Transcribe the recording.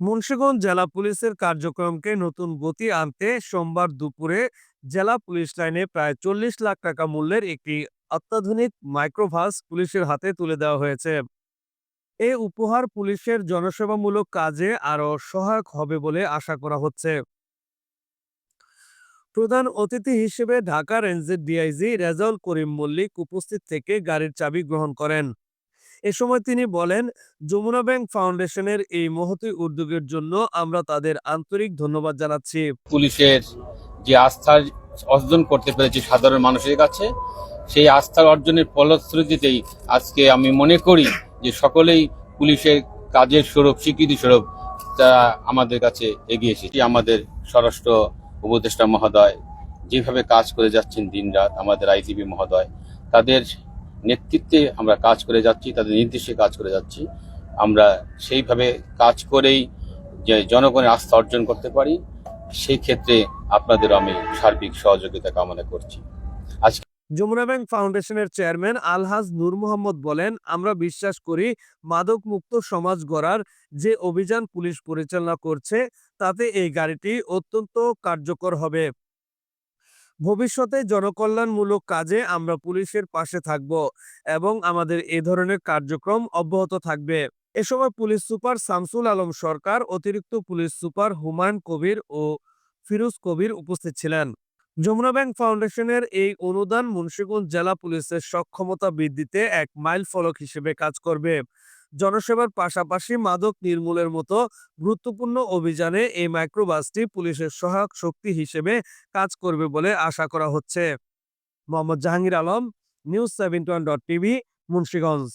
মুন্সিগঞ্জ জেলা পুলিশের কার্যক্রমকে নতুন গতি আনতে সোমবার দুপুরে জেলা পুলিশ লাইনে প্রায় চল্লিশ লাখ টাকা মূল্যের একটি অত্যাধুনিক মাইক্রোভাস পুলিশের হাতে তুলে দেওয়া হয়েছে। এ উপহার পুলিশের জনসেবামূলক কাজে আরও সহায়ক হবে বলে আশা করা হচ্ছে। প্রধান অতিথি হিসেবে ঢাকা রেঞ্জের ডিআইজি রেজাউল করিম মল্লিক উপস্থিত থেকে গাড়ির চাবি গ্রহণ করেন। এ সময় তিনি বলেন, যমুনা ব্যাংক ফাউন্ডেশনের এই মহতী উদ্যোগের জন্য আমরা তাদের আন্তরিক ধন্যবাদ জানাচ্ছি। পুলিশের যে আস্থার অর্জন করতে পেরেছি সাধারণ মানুষের কাছে, সেই আস্থার অর্জনের ফলশ্রুতিতেই আজকে আমি মনে করি যে সকলেই পুলিশের কাজের স্বরূপ, স্বীকৃতি স্বরূপ তারা আমাদের কাছে এগিয়ে এসেছে। আমাদের স্বরাষ্ট্র উপদেষ্টা মহোদয় যেভাবে কাজ করে যাচ্ছেন দিনরাত, আমাদের আইজিবি মহোদয়, তাদের নেতৃত্বে আমরা কাজ করে যাচ্ছি, তাদের নির্দেশে কাজ করে যাচ্ছি। আমরা সেইভাবে কাজ করেই যে জনগণের আস্থা অর্জন করতে পারি, সেই ক্ষেত্রে আপনাদের আমি সার্বিক সহযোগিতা কামনা করছি। আজকে যমুনা ব্যাংক ফাউন্ডেশনের চেয়ারম্যান আলহাজ নূর মোহাম্মদ বলেন, আমরা বিশ্বাস করি মাদক মুক্ত সমাজ গড়ার যে অভিযান পুলিশ পরিচালনা করছে, তাতে এই গাড়িটি অত্যন্ত কার্যকর হবে। ভবিষ্যতে জনকল্যাণমূলক কাজে আমরা পুলিশের পাশে থাকব এবং আমাদের এ ধরনের কার্যক্রম অব্যাহত থাকবে। এ সময় পুলিশ সুপার শামসুল আলম সরকার, অতিরিক্ত পুলিশ সুপার হুমায়ুন কবির ও ফিরোজ কবির উপস্থিত ছিলেন। যমুনা ব্যাংক ফাউন্ডেশনের এই অনুদান মুন্সিগঞ্জ জেলা পুলিশের সক্ষমতা বৃদ্ধিতে এক মাইল ফলক হিসেবে কাজ করবে। জনসেবার পাশাপাশি মাদক নির্মূলের মতো গুরুত্বপূর্ণ অভিযানে এই মাইক্রোবাসটি পুলিশের সহায়ক শক্তি হিসেবে কাজ করবে বলে আশা করা হচ্ছে। Mohammad Jahangir Alam news seven one dot TV Munshiganj.